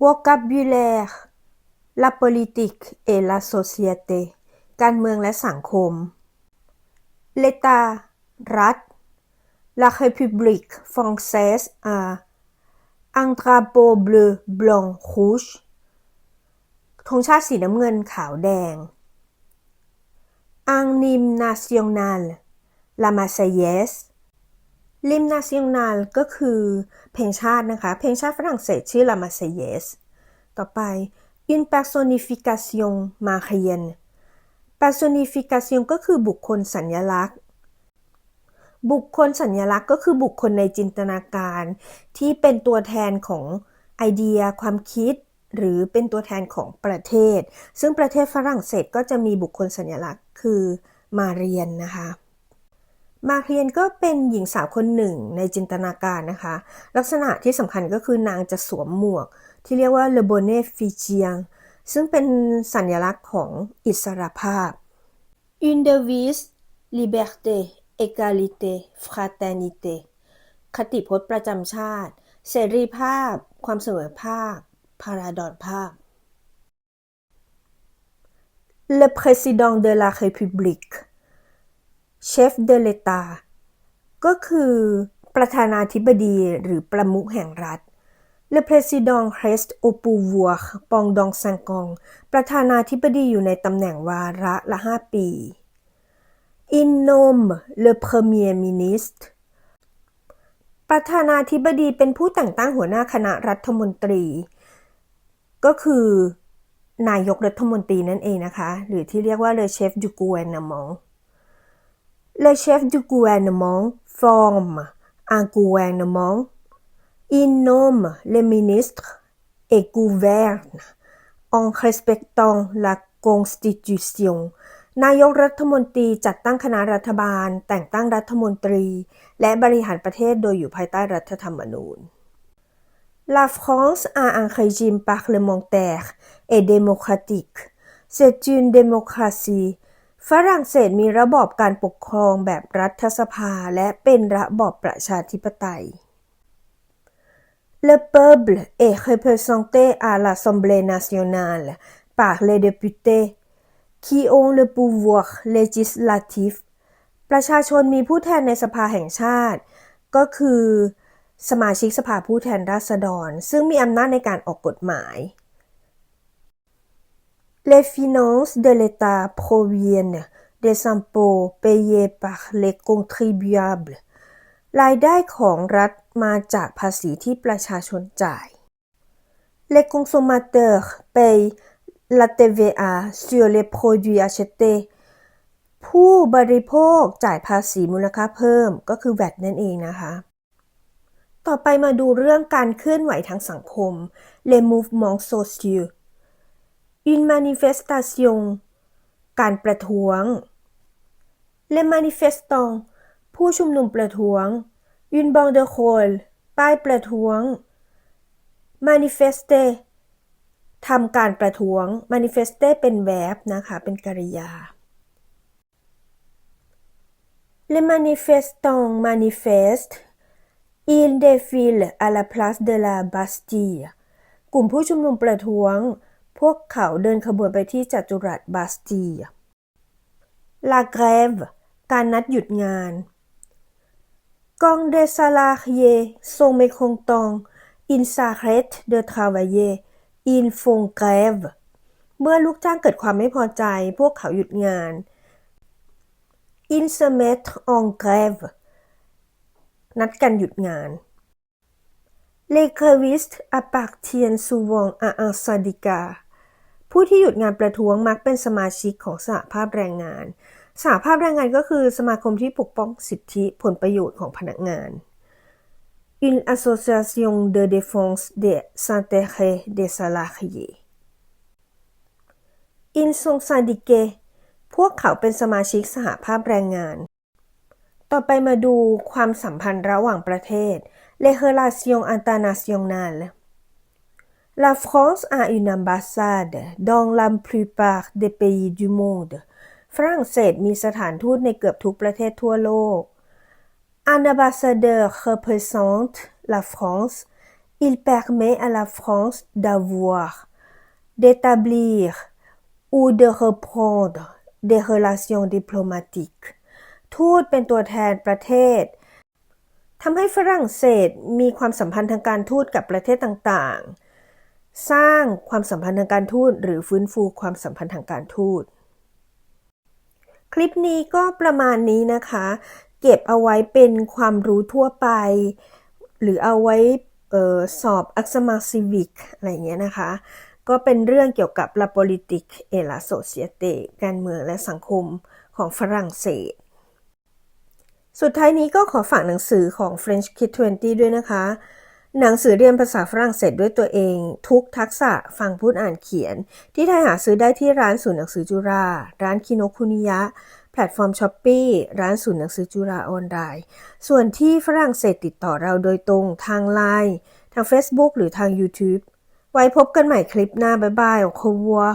vocabulaire la politique et la société การเมืองและสังคม l'État รัฐ la République française a un drapeau bleu blanc rouge ธงชาติสีน้ำเงินขาวแดง un hymne national la Marseillaise l'hymne national ก็คือเพลงชาตินะคะ เพลงชาติฝรั่งเศสชื่อ la Marseillaise ต่อไป une personnification marienne personification ก็คือบุคคลสัญลักษณ์ บุคคลสัญลักษณ์ก็คือบุคคลในจินตนาการ ที่เป็นตัวแทนของไอเดียความคิด หรือเป็นตัวแทนของประเทศ ซึ่งประเทศฝรั่งเศสก็จะมีบุคคลสัญลักษณ์คือมาเรียนนะคะ มาเรียนก็เป็นหญิงสาวคนหนึ่งในจินตนาการนะคะ ลักษณะที่สำคัญก็คือนางจะสวมหมวก ที่เรียกว่า le bonnet figien ซึ่งเป็นสัญลักษณ์ของอิสรภาพ une devise liberté égalité fraternité คติพจน์ประจำชาติ เสรีภาพ ความเสมอภาค พาราดอนภาพ le président de la république chef de l'État ก็คือประธานาธิบดีหรือประมุขแห่งรัฐ Le président reste au pouvoir pendant cinq ans ประธานาธิบดีอยู่ในตำแหน่งวาระละ 5 ปี Il nomme le premier ministre ประธานาธิบดีเป็นผู้แต่งตั้งหัวหน้าคณะรัฐมนตรี ก็คือนายกรัฐมนตรีนั่นเองนะคะ หรือที่เรียกว่า le chef du gouvernement le chef du gouvernement forme un gouvernement il nomme les ministres et gouverne en respectant la constitution นายกรัฐมนตรีจัดตั้งคณะรัฐบาล แต่งตั้งรัฐมนตรี และบริหารประเทศโดยอยู่ภายใต้รัฐธรรมนูญ La France a un régime parlementaire et démocratique. C'est une démocratie. ฝรั่งเศสมีระบอบการปกครองแบบรัฐสภาและเป็นระบอบประชาธิปไตย Le peuple est représenté à l'Assemblée nationale par les députés qui ont le pouvoir législatif ประชาชนมีผู้แทนในสภาแห่งชาติ ก็คือ สมาชิกสภาผู้แทนราษฎร ซึ่งมีอำนาจในการออกกฎหมาย Les finances de l'État proviennent des impôts payés par les contribuables รายได้ของรัฐมาจากภาษีที่ประชาชนจ่าย Les consommateurs payent la TVA sur les produits achetés ผู้บริโภคจ่ายภาษีมูลค่าเพิ่มก็คือ VAT นั่นเองนะคะ ต่อไปมาดูเรื่องการเคลื่อนไหวทางสังคม les mouvements sociaux une manifestation การประท้วง les manifestants ผู้ชุมนุมประท้วง une banderole ป้ายประท้วง manifester ทำการประท้วง manifester เป็น verb นะคะ เป็นกริยา les manifestants manifestent ils défilent à la place de la Bastille กลุ่มผู้ชุมนุมประท้วง พวกเขาเดินขบวนไปที่จัตุรัสบาสตีลาแกรฟการนัดหยุดงานกองเดซาลาเยทรงเมคงตองอินซาเครตเดอทาวเยอินฟงแกรฟเมื่อลูกจ้างเกิดความไม่พอใจ พวกเขาหยุดงานอินเซเมตองแกรฟนัดกันหยุดงานเลเควิสอปากเทียนสูวองอาอังซาดิกา ผู้ที่หยุดงานประท้วงมักเป็นสมาชิกของสหภาพแรงงาน สหภาพแรงงานก็คือสมาคมที่ปกป้องสิทธิผลประโยชน์ของพนักงาน Une association de défense des intérêts des salariés Ils sont syndiqués พวกเขาเป็นสมาชิกสหภาพแรงงาน ต่อไปมาดูความสัมพันธ์ระหว่างประเทศ les relations internationales La France a une ambassade dans la plupart des pays du monde ฝรั่งเศสมีสถานทูตในเกือบทุกประเทศทั่วโลก Un ambassadeur représente la France il permet à la France d'avoir, d'établir ou de reprendre des relations diplomatiques ทูตเป็นตัวแทนประเทศทำให้ฝรั่งเศสมีความสัมพันธ์ทางการทูตกับประเทศต่างๆ สร้างความสัมพันธ์ทางการทูต หรือฟื้นฟูความสัมพันธ์ทางการทูต คลิปนี้ก็ประมาณนี้นะคะ เก็บเอาไว้เป็นความรู้ทั่วไป หรือเอาไว้ออสอบอักษมาซิวิกอะไรเงี้ยนะคะ ก็เป็นเรื่องเกี่ยวกับ la politique et la société การเมืองและสังคมของฝรั่งเศส สุดท้ายนี้ก็ขอฝากหนังสือของ French Kid 20 ด้วยนะคะ หนังสือเรียนภาษาฝรั่งเศสด้วยตัวเอง ทุกทักษะฟังพูดอ่านเขียน ที่ไทยหาซื้อได้ที่ร้านศูนย์หนังสือจุฬาร้านคิโนคุนิยะ แพลตฟอร์มช้อปปี้ร้านศูนย์หนังสือจุฬาออนไลน์ ส่วนที่ฝรั่งเศสติดต่อเราโดยตรงทางไลน์ทาง Facebook หรือทาง YouTube ไว้พบกันใหม่คลิปหน้า บ๊ายบาย au revoir